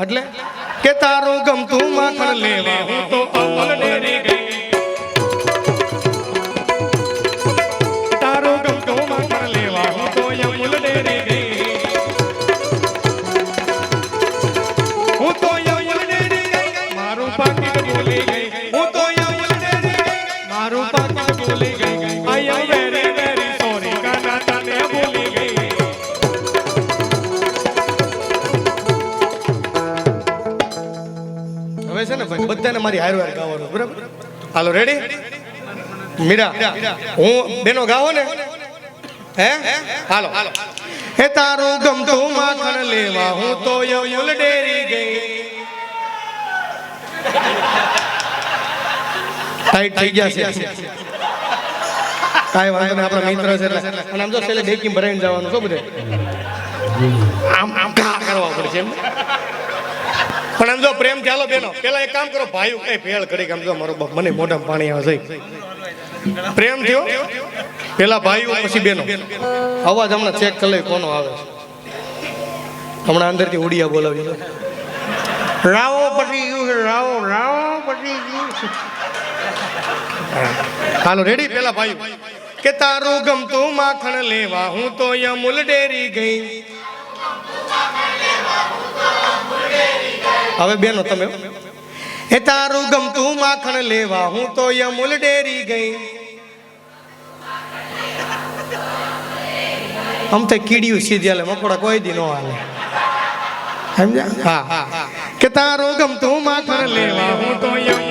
એટલે કે તારું ગમતું માખણ લેવા હું તો ભાઈ મારી હાર વાર ગાવાનું. બરાબર? હાલો રેડી મીરા, હું બેનો ગાવો ને? હે? હાલો. હે તારું ગમતું માખણ લેવા, હું તો યમુલ ડેરી ગઈ. ટાઈટ થઈ ગયા છે. કાંઈ વાંધો નહીં, આપણા મિત્ર છે એટલે. અને આમ જો છેલ્લે ડેકી ભરાઈને જવાનું શું બધે. આમ આમ કા કરવા પડશે એમ. પણ આમ જો પ્રેમ ચાલો બેનો પેલા એક કામ કરો ભાઈ કઈ ભેળ કરી આમ જો મારો બાપ મને મોઢા પાણી આવે છે. પ્રેમ થયો? પેલા ભાઈઓ પછી બેનો. અવાજ હમણાં ચેક કરી લઈ કોનો આવે હમણાં અંદરથી ઉડિયા બોલાવી રાવો પછી ગયું છે રાવો રાવો પછી ગયું હાલો રેડી પેલા ભાઈ કે તારું ગમતું માખણ લેવા હું તો અમૂલ ડેરી ગઈ. હવે બેનો, તમે એ તારું ગમતું માખણ લેવા હું તો અમૂલ ડેરી ગઈ. આમ તો કીડિયું સીધી હાલે, મકોડા કોઈ દી ન હાલે. સમજ્યા? હા હા. કે તારું ગમતું માખણ લેવા હું તો અમૂલ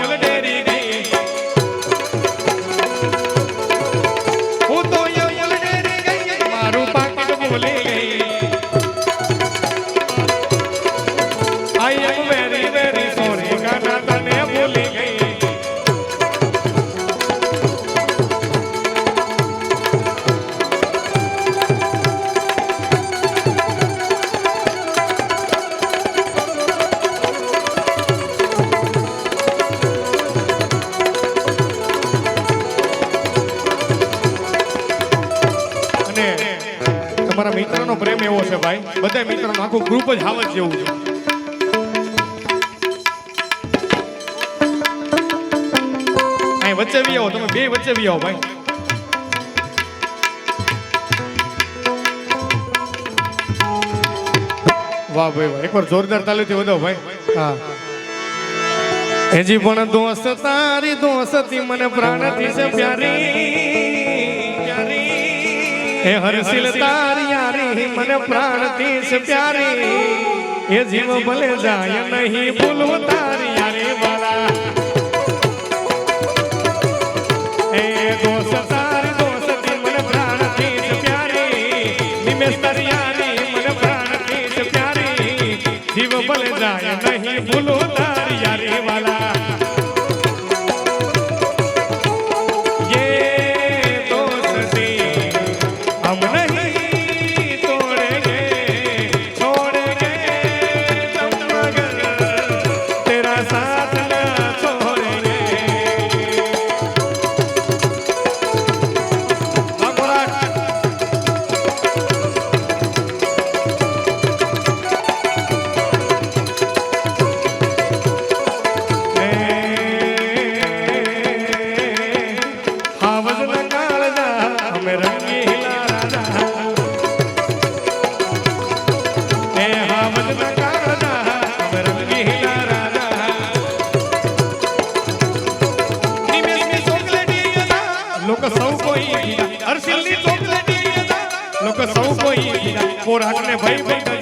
તમારા મિત્રનો પ્રેમ એવો છે ભાઈ. બધા મિત્રોનું આખું ગ્રુપ જ હાવજ જેવું છે. અહીં વચ્ચે બી આવો, તમે બે વચ્ચે બી આવો ભાઈ. વાહ ભાઈ, વાહ. એકવાર જોરદાર તાલીથી વધો ભાઈ. હા. એજી પણ દોસ્ત તારી દોસ્તી મને પ્રાણથી છે પ્યારી. હે હરસિલ તારી યારી મને પ્રાણ છે પ્યારી. એ જીવ ભલે જાય નહીં ભૂલવું તારી યારી વાલા. એ દોસ્ત તારી છે પ્યારી. જીવ ભલે જાય નહીં ભૂલવું તારી પીડા પોરાકને ભાઈ ભય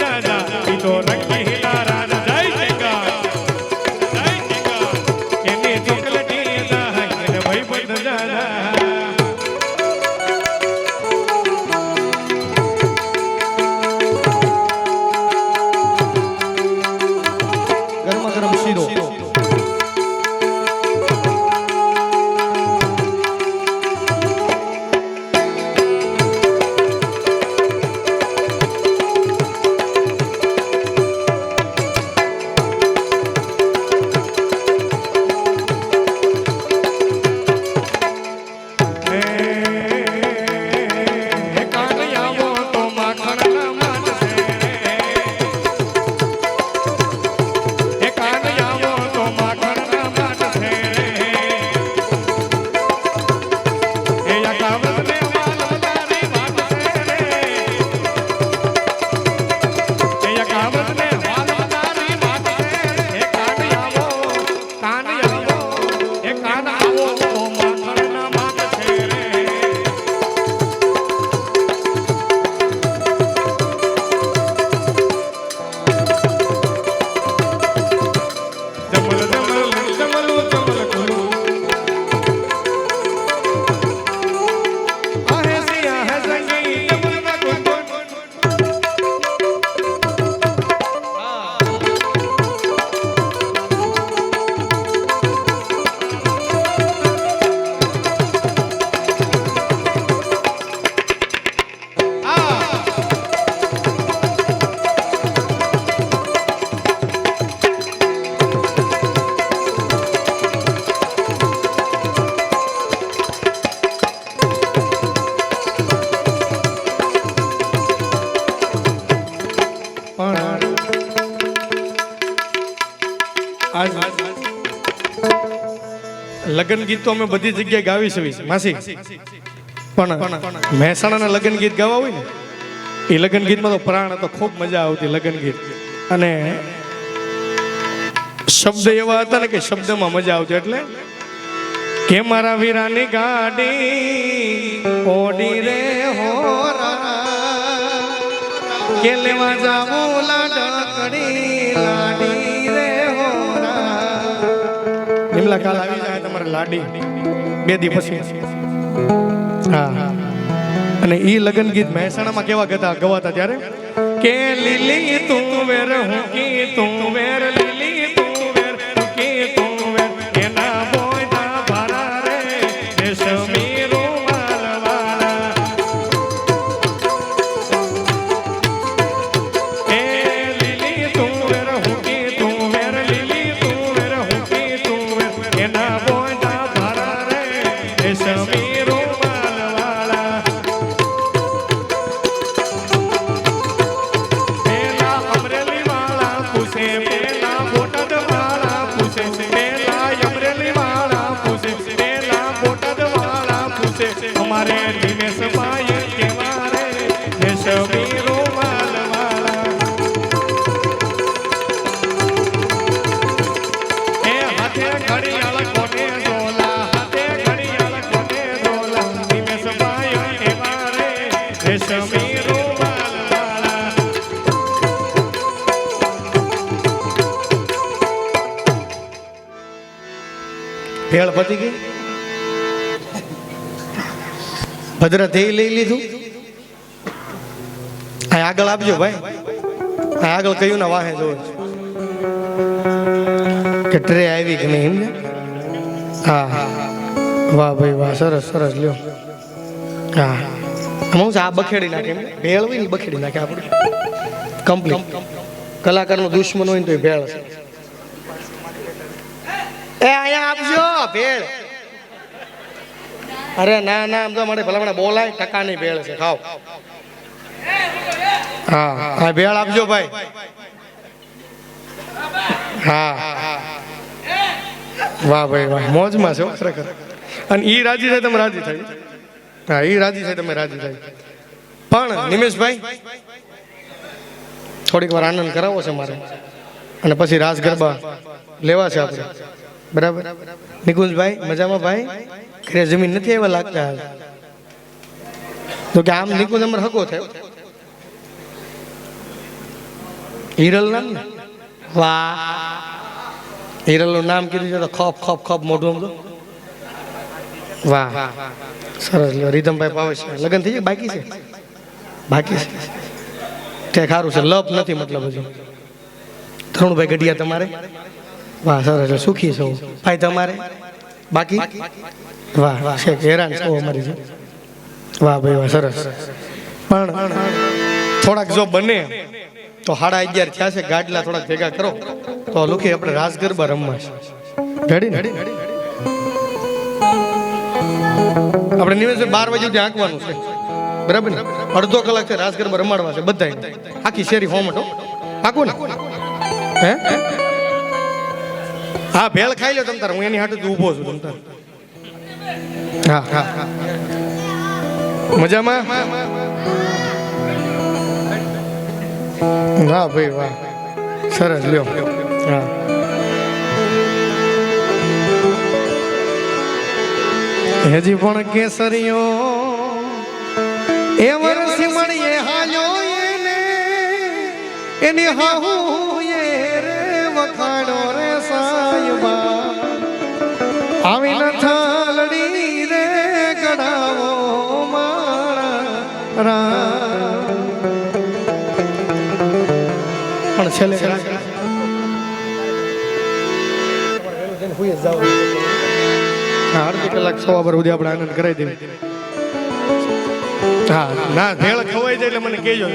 લગ્ન ગીત અમે બધી જગ્યાએ ગાવી છે માસી. પણ મહેસાણાના લગ્ન ગીત ગાવા હોય ને, એ લગ્ન ગીતમાં તો પ્રાણ હતો, ખૂબ મજા આવતી લગ્ન ગીત. અને શબ્દ એવા હતા ને કે શબ્દમાં મજા આવતી, એટલે કે મારા વીરાની ગાડી ઓડી રે હોરા કે લેવા જાવું લાડકડી, લાડી રે હોરા નિમલા કાલ આવી જાય તમારે લાડી બે દી પછી. હા. અને ઈ લગન ગીત મહેસાણામાં કેવા ગતા, ગવાતા ત્યારે? કે લીલી તું વેર હું કી તું વેર Tim ભેળ પતી ગઈ? ભદ્ર તે લઈ લીધું? આ આગળ આપજો ભાઈ. આ આગળ કયું ના વાહે જો કે ટ્રે આવી કે નહીં એમને? હા. વાહ ભાઈ, વાહ, સરસ સરસ, લ્યો. હા. હું આ બખેડી નાખે ભેળ હોય ને બખેડી નાખે આપણે. કમ્પ્લીટ કલાકારનો દુશ્મન હોય ને તો એ ભેળ છે. એ, અહીંયા આપજો, ભેળ. અરે, ના ના આમ તો મને ભલે મને બોલાય, ટકાની ભેળ છે ખાવ હા હા, ભેળ આપજો ભાઈ. હા. વાહ ભાઈ, વાહ, મોજમાં છે? ખરેખર. અને ઈ રાજી થાય, તમે રાજી થાય. હા, ઈ રાજી થાય, તમે રાજી થાય. પણ, નિમેશભાઈ, થોડીક વાર આનંદ કરાવવો છે મારે. અને પછી રાસ ગરબા લેવા છે આપણે. બરાબર? નિકુંજભાઈ, મજામાં ભાઈ? ઘરે જમીન નથી એવા લાગતા હાલ. તો કે આમ નિકુંજ અમારે હકો થયો હિરલ નામ ને? વાહ. હિરલનું નામ કીધું છે તો ખપ ખપ ખપ મોઢું આમ તો. વાહ. સરસ રીધમભાઈ પાવે છે. લગ્ન થઈ ગયા? બાકી છે? બાકી છે. તે સારું છે. લપ નથી મતલબ હજુ. તરુણભાઈ ગઢિયા તમારે? વાહ, સરસ સુખી છો. ભાઈ, તમારે? બાકી? વાહ વાહ, છે, હેરાન છો અમારી છે વાહ, ભાઈ, વાહ, સરસ. પણ થોડાક જો બને, તો સાડા અગિયાર થયા છે, ગાડલા થોડાક ભેગા કરો. તો લુખી આપણે રાસ ગરબા રમવા છે. રેડી ને? આપણે નિવેદન બાર વાગે સુધી આંકવાનું છે. બરાબર ને? અડધો કલાક છે રાસ ગરબા રમાડવા છે બધા આખી શેરી ફોર્મેટ આખું ને? હે? હા, ભેળ ખાઈ લો તમ તાર, હું એની હાટુ ઊભો છું તમ તાર. હા હા મજામાં? વાહ ભાઈ, વાહ. સરસ, લ્યો. હા. હજી પણ કેસરીઓ એ વર્ષ મળીએ હાલ્યો એને. એની હાહુ આવી નથાલડી રે કડાવો પણ છેલ્લે અડધી કલાક સવા પર સુધી આપણે આનંદ કરાવી દેવી હા, ના ભેળ ખવાઈ જાય એટલે મને કહેજો.